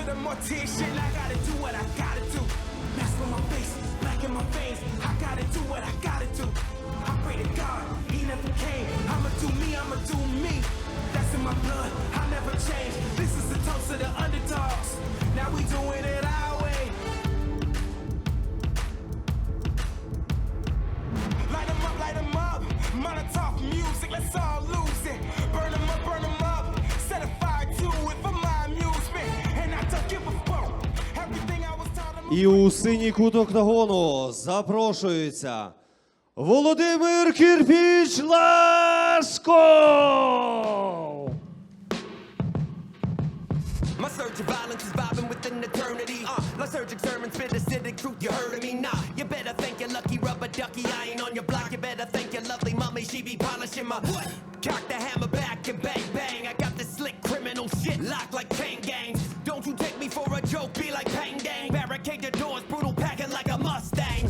to the mortician. I gotta do what I gotta do. Mess with my face, black in my veins. I gotta do what I gotta do. I pray to God, He never came. I'ma do me, I'ma do me. That's in my blood, I never change. І у синій кут октагону запрошується Володимир Кірпіч Лашко! My surge of violence is vibing with an eternity. Uh, my lysergic sermon, spit acidic truth, you heard of me? Nah, you better thank your lucky rubber ducky. I ain't on your block, you better thank your lovely mommy. She be polishing my what? Barricade the doors, brutal packing like a Mustang.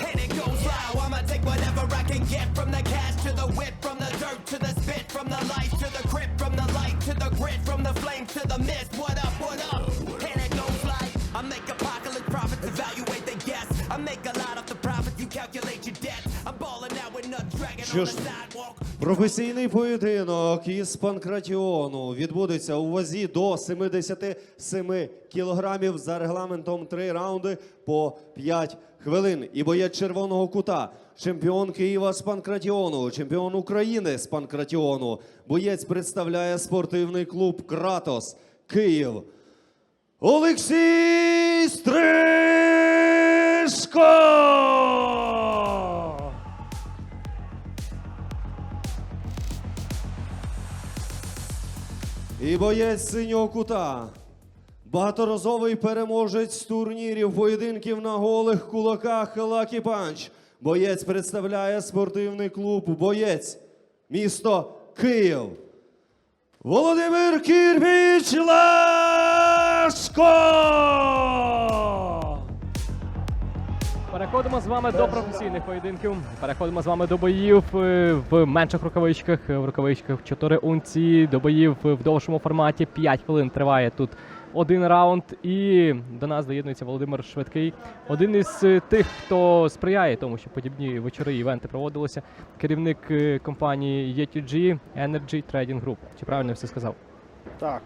And it goes loud. I'ma take whatever I can get from the cash to the whip, from the dirt to the spit, from the life to the grip, from the light to the grit, from the flame to the mist. What up, what up? And it goes like I make apocalypse profits, evaluate they guess. I make a Що ж. Професійний поєдинок із панкратіону відбудеться у вазі до 77 кілограмів за регламентом 3 раунди по 5 хвилин. І боєць червоного кута, чемпіон Києва з панкратіону, чемпіон України з панкратіону. Боєць представляє спортивний клуб Кратос Київ. Олексій Стрижко! І боєць синього кута. Багаторазовий переможець турнірів поєдинків на голих кулаках Лакі Панч. Боєць представляє спортивний клуб Боєць. Місто Київ. Володимир Кірпіч Лашко! Переходимо з вами до професійних поєдинків. Переходимо з вами до боїв е, в менших рукавичках, е, в рукавичках 4 унції, до боїв в довшому форматі. 5 хвилин триває тут один раунд. І до нас доєднується Володимир Швидкий, один із е, тих, хто сприяє тому, що подібні вечори івенти проводилися. Керівник компанії ETG Energy Trading Group. Чи правильно все сказав? Так,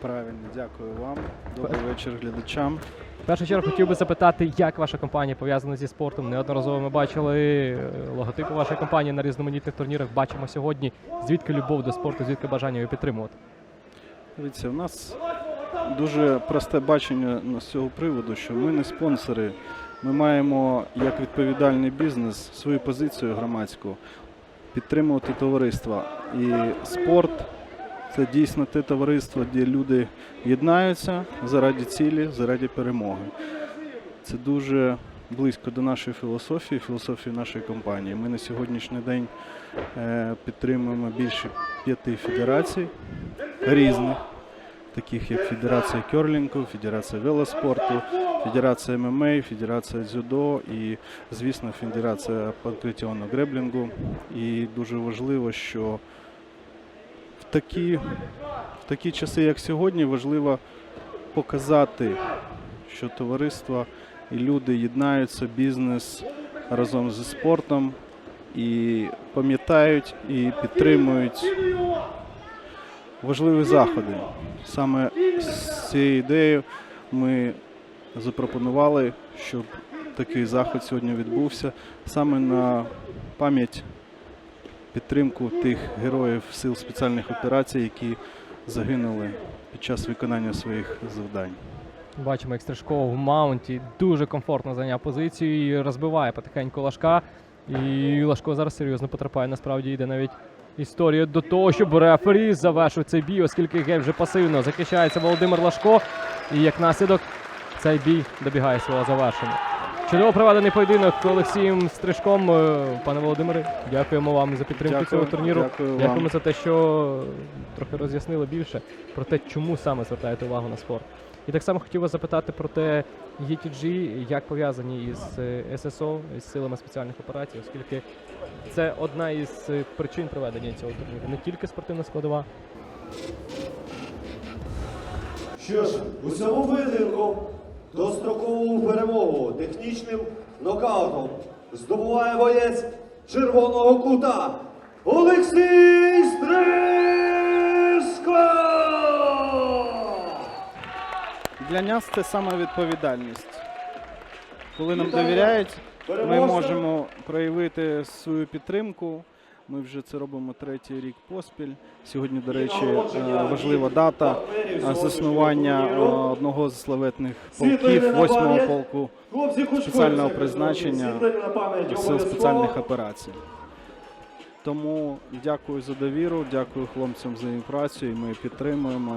правильно, дякую вам. Добрий вечір глядачам. В першу чергу хотів би запитати, як ваша компанія пов'язана зі спортом. Неодноразово ми бачили е, логотипи вашої компанії на різноманітних турнірах. Бачимо сьогодні, звідки любов до спорту, звідки бажання його підтримувати. Дивіться, у нас дуже просте бачення з цього приводу, що ми не спонсори. Ми маємо як відповідальний бізнес свою позицію громадську підтримувати товариство. І спорт це дійсно те товариство, де люди єднаються заради цілі, заради перемоги. Це дуже близько до нашої філософії, філософії нашої компанії. Ми на сьогоднішній день е, підтримуємо більше п'яти федерацій різних, таких як Федерація керлінгу, Федерація велоспорту, Федерація ММА, Федерація дзюдо і, звісно, Федерація панкратіонного греблінгу. І дуже важливо, що такі, в такі часи, як сьогодні, важливо показати, що товариство і люди єднаються, бізнес разом зі спортом і пам'ятають і підтримують важливі заходи. Саме з цією ідеєю ми запропонували, щоб такий заход сьогодні відбувся саме на пам'ять підтримку тих героїв сил спеціальних операцій, які загинули під час виконання своїх завдань. Бачимо, як Стрижко в маунті дуже комфортно зайняв позицію і розбиває потихеньку Лашка. І Лашко зараз серйозно потрапляє. Насправді йде навіть історія до того, щоб рефері завершив цей бій, оскільки гей вже пасивно захищається Володимир Лашко. І як наслідок цей бій добігає свого завершення. Чудово проведений поєдинок Олексієм Стрижком. Е, Пане Володимире, дякуємо вам за підтримку Дякую, цього турніру. дякую вам. Дякуємо за те, що трохи роз'яснили більше про те, чому саме звертаєте увагу на спорт. І так само хотів вас запитати про те, ETG, як пов'язані із е, ССО, із силами спеціальних операцій, оскільки це одна із е, причин проведення цього турніру, не тільки спортивна складова. Що ж, у цьому поєдинку дострокову перемогу технічним нокаутом здобуває боєць червоного кута Олексій Стрижко! Для нас це саме відповідальність. Коли нам довіряють, ми можемо проявити свою підтримку. Ми вже це робимо третій рік поспіль. Сьогодні, до речі, е, важлива дата е, заснування е, одного з славетних полків, восьмого полку спеціального призначення сил спеціальних операцій. Тому дякую за довіру, дякую хлопцям за працю, і ми підтримуємо.